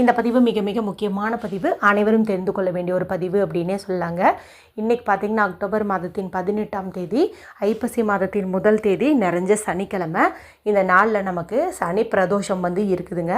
இந்த பதிவு மிக மிக முக்கியமான பதிவு. அனைவரும் தெரிந்து கொள்ள வேண்டிய ஒரு பதிவு அப்படின்னே சொல்லாங்க. இன்றைக்கி பார்த்திங்கன்னா அக்டோபர் மாதத்தின் பதினெட்டாம் தேதி ஐப்பசி மாதத்தின் முதல் தேதி நிறைஞ்ச சனிக்கிழமை. இந்த நாளில் நமக்கு சனி பிரதோஷம் வந்து இருக்குதுங்க.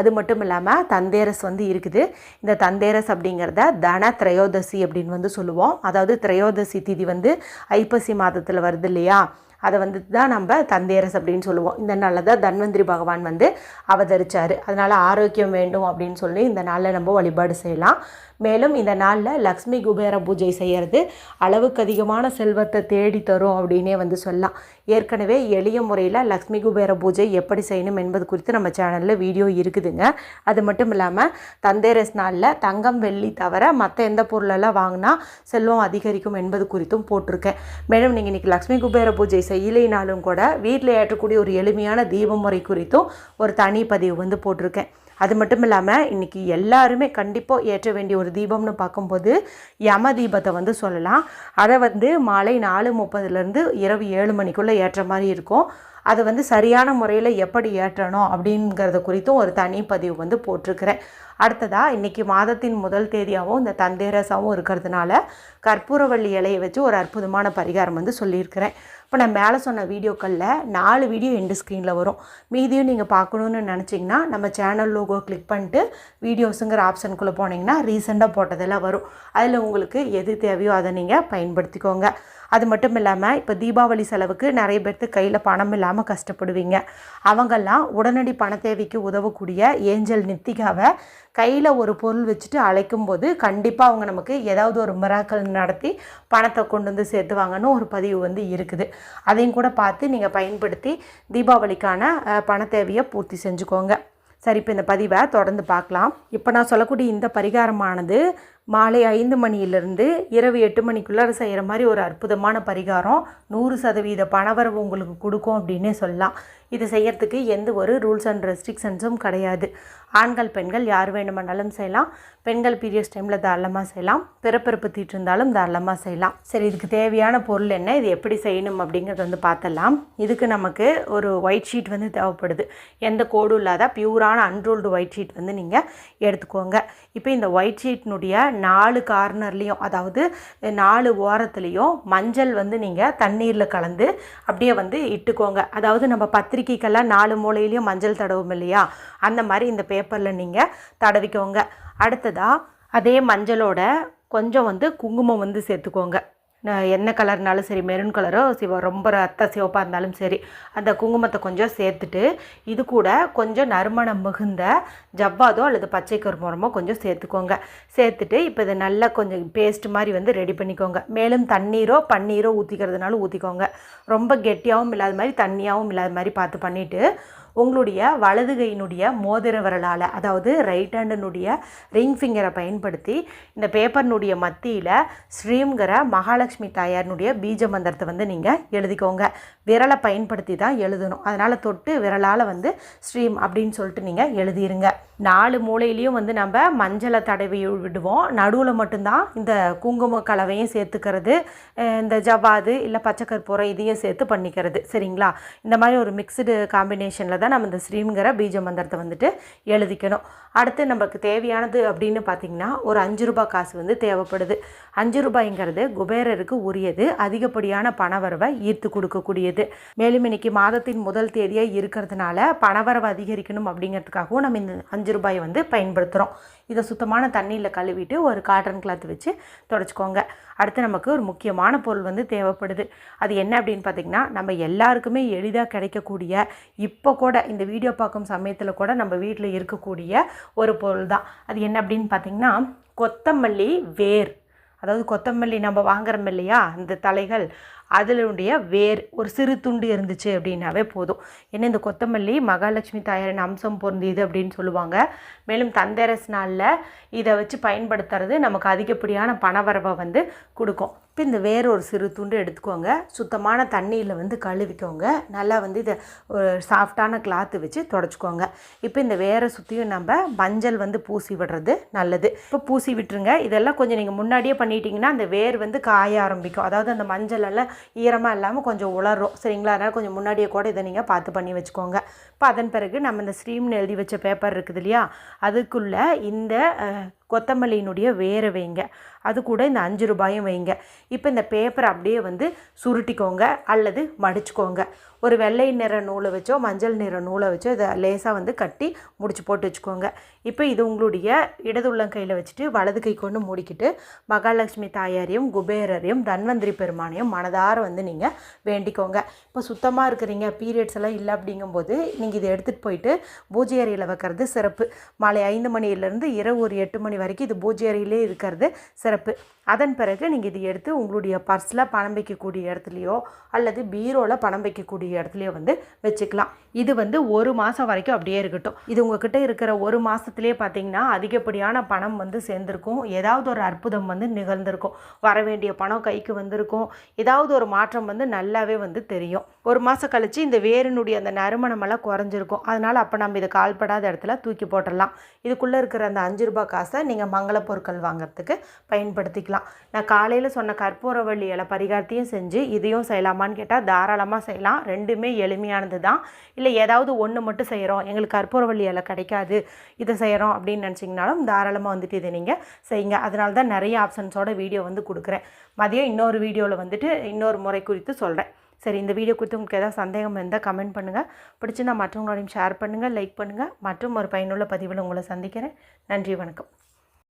அது மட்டும் இல்லாமல் தந்தேரஸ் வந்து இருக்குது. இந்த தந்தேரஸ் அப்படிங்கிறத தன திரையோதசி அப்படின்னு வந்து சொல்லுவோம். அதாவது திரையோதசி திதி வந்து ஐப்பசி மாதத்தில் வருது இல்லையா? அதை வந்து தான் நம்ம தந்தேரஸ் அப்படின்னு சொல்லுவோம். இந்த நாளில் தான் தன்வந்திரி பகவான் வந்து அவதரித்தார் அதனால் ஆரோக்கியம் வேண்டும் அப்படின்னு சொல்லி இந்த நாளில் நம்ம வழிபாடு செய்யலாம். மேலும் இந்த நாளில் லக்ஷ்மி குபேர பூஜை செய்கிறது அளவுக்கு அதிகமான செல்வத்தை தேடி தரும் அப்படின்னே வந்து சொல்லலாம். ஏற்கனவே எளிய முறையில் லக்ஷ்மி குபேர பூஜை எப்படி செய்யணும் என்பது குறித்து நம்ம சேனலில் வீடியோ இருக்குதுங்க. அது மட்டும் இல்லாமல் தந்தேரஸ் நாளில் தங்கம் வெள்ளி தவிர மற்ற எந்த பொருளெல்லாம் வாங்கினா செல்வம் அதிகரிக்கும் என்பது குறித்தும் போட்டிருக்கேன். மேலும் நீங்கள் இன்றைக்கி லக்ஷ்மி குபேர பூஜை செய்யலைனாலும் கூட வீட்டில் ஏற்றக்கூடிய ஒரு எளிமையான தீப முறை குறித்தும் ஒரு தனி பதிவு வந்து போட்டிருக்கேன். அது மட்டும் இல்லாமல் இன்றைக்கி எல்லாருமே கண்டிப்பாக ஏற்ற வேண்டிய ஒரு தீபம்னு பார்க்கும்போது யம தீபத்தை வந்து சொல்லலாம். அதை வந்து மாலை நாலு முப்பதுலேருந்து இரவு ஏழு மணிக்குள்ளே ஏற்ற மாதிரி இருக்கும். அதை வந்து சரியான முறையில் எப்படி ஏற்றணும் அப்படிங்கிறத குறித்தும் ஒரு தனி பதிவு வந்து போட்டிருக்கிறேன். அடுத்ததாக இன்றைக்கி மாதத்தின் முதல் தேதியாகவும் இந்த தந்தேரசாவும் இருக்கிறதுனால கற்பூரவள்ளி இலையை வச்சு ஒரு அற்புதமான பரிகாரம் வந்து சொல்லியிருக்கிறேன். இப்போ நான் மேலே சொன்ன வீடியோக்களில் நாலு வீடியோ எண்டு ஸ்க்ரீனில் வரும். மீதியும் நீங்கள் பார்க்கணுன்னு நினச்சிங்கன்னா நம்ம சேனல் லோகோ கிளிக் பண்ணிட்டு வீடியோஸுங்கிற ஆப்ஷனுக்குள்ளே போனீங்கன்னா ரீசெண்டாக போட்டதெல்லாம் வரும். அதில் உங்களுக்கு எது தேவையோ அதை நீங்கள் பயன்படுத்திக்கோங்க. அது மட்டும் இல்லாமல் இப்போ தீபாவளி செலவுக்கு நிறைய பேர்த்து கையில் பணம் இல்லாமல் கஷ்டப்படுவீங்க. அவங்கெல்லாம் உடனடி பண தேவைக்கு உதவக்கூடிய ஏஞ்சல் நித்திகாவை கையில் ஒரு பொருள் வச்சுட்டு அழைக்கும் போது கண்டிப்பாக அவங்க நமக்கு ஏதாவது ஒரு மிராக்கள் நடத்தி பணத்தை கொண்டு வந்து சேர்த்துவாங்கன்னு ஒரு பதிவு வந்து இருக்குது. அதையும் கூட பார்த்து நீங்கள் பயன்படுத்தி தீபாவளிக்கான பண தேவையை பூர்த்தி செஞ்சுக்கோங்க. சரி இப்போ இந்த பதிவை தொடர்ந்து பார்க்கலாம். இப்போ நான் சொல்லக்கூடிய இந்த பரிகாரமானது மாலை ஐந்து மணியிலிருந்து இரவு எட்டு மணிக்குள்ளார செய்கிற மாதிரி ஒரு அற்புதமான பரிகாரம். நூறு சதவீத பணவரவு உங்களுக்கு கொடுக்கும் அப்படின்னே சொல்லலாம். இது செய்யறதுக்கு எந்த ஒரு ரூல்ஸ் அண்ட் ரெஸ்ட்ரிக்ஷன்ஸும் கிடையாது. ஆண்கள் பெண்கள் யார் வேணுமானாலும் செய்யலாம். பெண்கள் பீரியட்ஸ் டைமில் தாராளமாக செய்யலாம். பிறப்பிறப்பு தீட்டு இருந்தாலும் தாராளமாக செய்யலாம். சரி இதுக்கு தேவையான பொருள் என்ன? இது எப்படி செய்யணும் அப்படிங்கிறத வந்து பார்த்தலாம் இதுக்கு நமக்கு ஒரு ஒயிட் ஷீட் வந்து தேவைப்படுது. எந்த கோடும் இல்லாத பியூரான அன்ரூல்டு ஒயிட் ஷீட் வந்து நீங்கள் எடுத்துக்கோங்க. இப்போ இந்த ஒயிட் ஷீட்னுடைய நாலு கார்னர்லேயும் அதாவது நாலு ஓரத்துலேயும் மஞ்சள் வந்து நீங்கள் தண்ணீரில் கலந்து அப்படியே வந்து இட்டுக்கோங்க. அதாவது நம்ம பத்திரிக்கைக்கெல்லாம் நாலு மூலையிலையும் மஞ்சள் தடவும் இல்லையா? அந்த மாதிரி இந்த பேப்பரில் நீங்கள் தடவிக்கோங்க. அடுத்ததாக அதே மஞ்சளோட கொஞ்சம் வந்து குங்குமம் வந்து சேர்த்துக்கோங்க. என்ன கலர்னாலும் சரி மெரூன் கலரோ சிவ ரொம்ப ரத்த சிவப்பாக இருந்தாலும் சரி அந்த குங்குமத்தை கொஞ்சம் சேர்த்துட்டு இது கூட கொஞ்சம் நறுமணம் மிகுந்த ஜவ்வாதோ அல்லது பச்சை கருமரமோ கொஞ்சம் சேர்த்துக்கோங்க. சேர்த்துட்டு இப்போ இதை நல்லா கொஞ்சம் பேஸ்ட் மாதிரி வந்து ரெடி பண்ணிக்கோங்க. மேலும் தண்ணீரோ பன்னீரோ ஊற்றிக்கிறதுனாலும் ஊற்றிக்கோங்க ரொம்ப கெட்டியாகவும் இல்லாத மாதிரி தண்ணியாகவும் இல்லாத மாதிரி பார்த்து பண்ணிவிட்டு உங்களுடைய வலது கையினுடைய மோதிர விரலால் அதாவது ரைட் ஹேண்டினுடைய ரிங் ஃபிங்கரை பயன்படுத்தி இந்த பேப்பர்னுடைய மத்தியில் ஸ்ரீம்ங்கிற மகாலட்சுமி தாயாரினுடைய பீஜ மந்திரத்தை வந்து நீங்கள் எழுதிக்கோங்க. விரலை பயன்படுத்தி தான் எழுதணும். அதனால் தொட்டு விரலால் வந்து ஸ்ரீம் அப்படின்னு சொல்லிட்டு நீங்கள் எழுதிருங்க. நாலு மூலையிலையும் வந்து நம்ம மஞ்சளை தடவி விடுவோம். நடுவில் மட்டும்தான் இந்த குங்கும கலவையும் சேர்த்துக்கிறது இந்த ஜவ்வாது இல்லை பச்சை கற்பூரம் இதையும் சேர்த்து பண்ணிக்கிறது. சரிங்களா? இந்த மாதிரி ஒரு மிக்சடு காம்பினேஷனில் தான் நம்ம இந்த ஸ்ரீங்கிற பீஜ மந்திரத்தை வந்துட்டு எழுதிக்கணும். அடுத்து நமக்கு தேவையானது அப்படின்னு பார்த்திங்கன்னா ஒரு அஞ்சு ரூபாய் காசு வந்து தேவைப்படுது. அஞ்சு ரூபாய்ங்கிறது குபேரருக்கு உரியது. அதிகப்படியான பணவரவை ஈர்த்து கொடுக்கக்கூடியது. மேலும் இன்னைக்கு மாதத்தின் முதல் தேதியாக இருக்கிறதுனால பணவரவை அதிகரிக்கணும் அப்படிங்கிறதுக்காகவும் நம்ம இந்த அஞ்சு ரூபாயை வந்து பயன்படுத்துகிறோம் இதை சுத்தமான தண்ணியில் கழுவிட்டு ஒரு காட்டன் கிளாத் வச்சு தொடச்சிக்கோங்க. அடுத்து நமக்கு ஒரு முக்கியமான பொருள் வந்து தேவைப்படுது. அது என்ன அப்படின்னு பார்த்திங்கன்னா நம்ம எல்லாருக்குமே எளிதாக கிடைக்கக்கூடிய இப்போ கூட இந்த வீடியோ பார்க்கும் சமயத்தில் கூட நம்ம வீட்டில் இருக்கக்கூடிய ஒரு பொருள் தான் அது என்ன அப்படின்னு பார்த்திங்கன்னா கொத்தமல்லி வேர். அதாவது கொத்தமல்லி நம்ம வாங்குறோம் இல்லையா அந்த தலைகள் அதிலுடைய வேர். ஒரு சிறு துண்டு இருந்துச்சு அப்படின்னாவே போதும். ஏன்னா இந்த கொத்தமல்லி மகாலட்சுமி தாயாரின் அம்சம் பொருந்தியது அப்படின்னு சொல்லுவாங்க. மேலும் தந்தரஸ் நாளில் இதை வச்சு பயன்படுத்துறது நமக்கு அதிகப்படியான பணவரவை வந்து கொடுக்கும். இப்போ இந்த வேறு ஒரு சிறு துண்டு எடுத்துக்கோங்க. சுத்தமான தண்ணியில் வந்து கழுவிக்கோங்க. நல்லா வந்து இதை ஒரு சாஃப்டான கிளாத்து வச்சு தொடச்சிக்கோங்க. இப்போ இந்த வேரை சுற்றியும் நம்ம மஞ்சள் வந்து பூசி விடுறது நல்லது. இப்போ பூசி விட்டுருங்க. இதெல்லாம் கொஞ்சம் நீங்கள் முன்னாடியே பண்ணிட்டீங்கன்னா அந்த வேர் வந்து காய ஆரம்பிக்கும். அதாவது அந்த மஞ்சள் எல்லாம் ஈரமாக இல்லாமல் கொஞ்சம் உலரும். சரிங்களா? அதனால் கொஞ்சம் முன்னாடியே கூட இதை நீங்கள் பார்த்து பண்ணி வச்சுக்கோங்க. இப்போ அதன் பிறகு நம்ம இந்த ஸ்ட்ரீம்னு எழுதி வச்ச பேப்பர் இருக்குது இல்லையா? அதுக்குள்ளே இந்த கொத்தமல்லியினுடைய வேரை வைங்க. அது கூட இந்த அஞ்சு ரூபாயும் வைங்க. இப்போ இந்த பேப்பரை அப்படியே வந்து சுருட்டிக்கோங்க அல்லது மடிச்சுக்கோங்க. ஒரு வெள்ளை நிற நூலை வச்சோ மஞ்சள் நிற நூலை வச்சோ இதை லேசாக வந்து கட்டி முடிச்சு போட்டு வச்சுக்கோங்க. இப்போ இது உங்களுடைய இடது உள்ளங்கையில் வச்சுட்டு வலது கை கொண்டு மூடிக்கிட்டு மகாலட்சுமி தாயாரையும் குபேரரையும் தன்வந்திரி பெருமானையும் மனதார வந்து நீங்கள் வேண்டிக்கோங்க. இப்போ சுத்தமாக இருக்கிறீங்க பீரியட்ஸ் எல்லாம் இல்லை அப்படிங்கும்போது நீங்கள் இதை எடுத்துகிட்டு போயிட்டு பூஜை அறையில் வைக்கிறது சிறப்பு. மாலை ஐந்து மணியிலேருந்து இரவு ஒரு எட்டு மணி வரைக்கும் இது பூஜை அறையிலே இருக்கிறது. சிறப்பு. அதன் பிறகு நீங்கள் இது எடுத்து உங்களுடைய பர்ஸில் பணம் வைக்கக்கூடிய இடத்துலையோ அல்லது பீரோவில் பணம் வைக்கக்கூடிய இடத்துலையோ வந்து வச்சுக்கலாம். இது வந்து ஒரு மாதம் வரைக்கும் அப்படியே இருக்கட்டும். இது உங்ககிட்ட இருக்கிற ஒரு மாதத்துலேயே பார்த்தீங்கன்னா அதிகப்படியான பணம் வந்து சேர்ந்துருக்கும். ஏதாவது ஒரு அற்புதம் வந்து நிகழ்ந்திருக்கும். வர வேண்டிய பணம் கைக்கு வந்திருக்கும். ஏதாவது ஒரு மாற்றம் வந்து நல்லாவே வந்து தெரியும். ஒரு மாதம் கழித்து இந்த வேரினுடைய அந்த நறுமணமெல்லாம் குறைஞ்சிருக்கும். அதனால் அப்போ நம்ம இதை கால்படாத இடத்துல தூக்கி போட்டுடலாம். இதுக்குள்ளே இருக்கிற அந்த அஞ்சு ரூபாய் காசை நீங்கள் மங்கள பொருட்கள் வாங்குறதுக்கு பயன்படுத்திக்கலாம். நான் காலையில் சொன்ன கற்பூரவள்ளி இலை பரிகாரத்தையும் செஞ்சு இதையும் செய்யலாமான்னு கேட்டால் தாராளமாக செய்யலாம். ரெண்டுமே எளிமையானது தான் இல்லை ஏதாவது ஒன்று மட்டும் செய்கிறோம் எங்களுக்கு கற்பூரவள்ளி இலை கிடைக்காது இதை செய்கிறோம் அப்படின்னு நினச்சிங்கனாலும் தாராளமாக வந்துட்டு இதை நீங்கள் செய்யுங்க. அதனால தான் நிறைய ஆப்ஷன்ஸோட வீடியோ வந்து கொடுக்குறேன். மதியம் இன்னொரு வீடியோவில் வந்துட்டு இன்னொரு முறை குறித்து சொல்கிறேன் சரி இந்த வீடியோ குறித்து உங்களுக்கு ஏதாவது சந்தேகம் இருந்தால் கமெண்ட் பண்ணுங்கள் பிடிச்சிருந்தால் மற்றவங்களோடையும் ஷேர் பண்ணுங்கள் லைக் பண்ணுங்கள் மற்றும் ஒரு பயனுள்ள பதிவில் உங்களை சந்திக்கிறேன். நன்றி வணக்கம்.